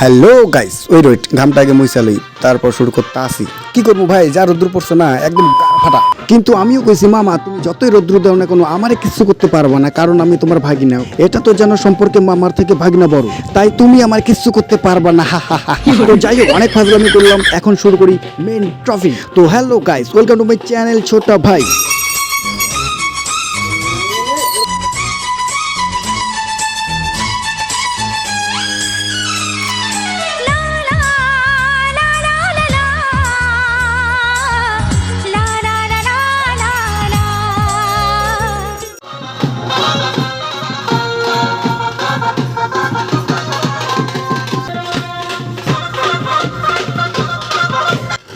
Hello guys ওই road ঘামটা আগে মুইসালই তারপর শুরু করতে আসি। কি করব ভাই? যা রোদ্র পড়ছে না, একদম ফাটা। কিন্তু আমিও কইছি, মামা, তুমি যতই রোদ্র দাও না কোনো, আমারে কিছু করতে পারব না, কারণ আমি তোমার ভাগিনা। এটা তো যেন সম্পর্কে মামার থেকে ভাগিনা বড়। তাই তুমি আমার কিছু করতে পারবা না, হা হা হা যাই হোক, অনেক ফাজলামি করলাম। এখন শুরু করি মেন ট্রফি তো hello guys welcome to my channel ছোট ভাই।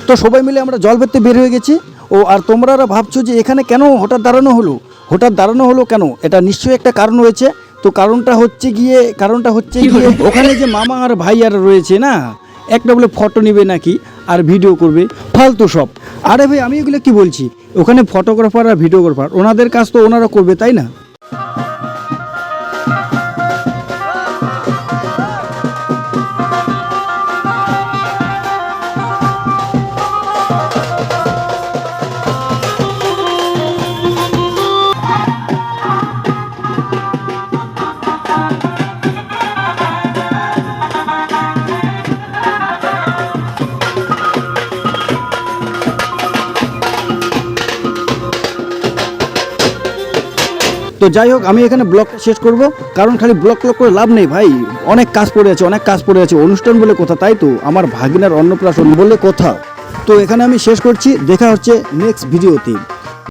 তো সবাই মিলে আমরা জল ভরতে বের হয়ে গেছি। ও আর তোমরা ভাবছ যে এখানে কেন হঠাৎ দাঁড়ানো হলো? হঠাৎ দাঁড়ানো হলো কেন? এটা নিশ্চয়ই একটা কারণ রয়েছে। তো কারণটা হচ্ছে গিয়ে কারণটা হচ্ছে গিয়ে ওখানে যে মামা আর ভাই আর রয়েছে না একটা বলে ফটো নেবে নাকি আর ভিডিও করবে? ফালতু সব। আরে ভাই আমি এগুলো কি বলছি? ওখানে ফটোগ্রাফার আর ভিডিওগ্রাফার ওনাদের কাজ তো ওনারা করবে তাই না? তো যাই হোক, আমি এখানে ব্লগ শেষ করব, কারণ খালি ব্লগ ব্লগ করে লাভ নেই ভাই। অনেক কাজ পড়ে আছে, অনেক কাজ পড়ে আছে। অনুষ্ঠান বলে কথা, তাই তো? আমার ভাগিনার অন্নপ্রাশন বলে কথা। তো এখানে আমি শেষ করছি। দেখা হচ্ছে নেক্সট ভিডিওতে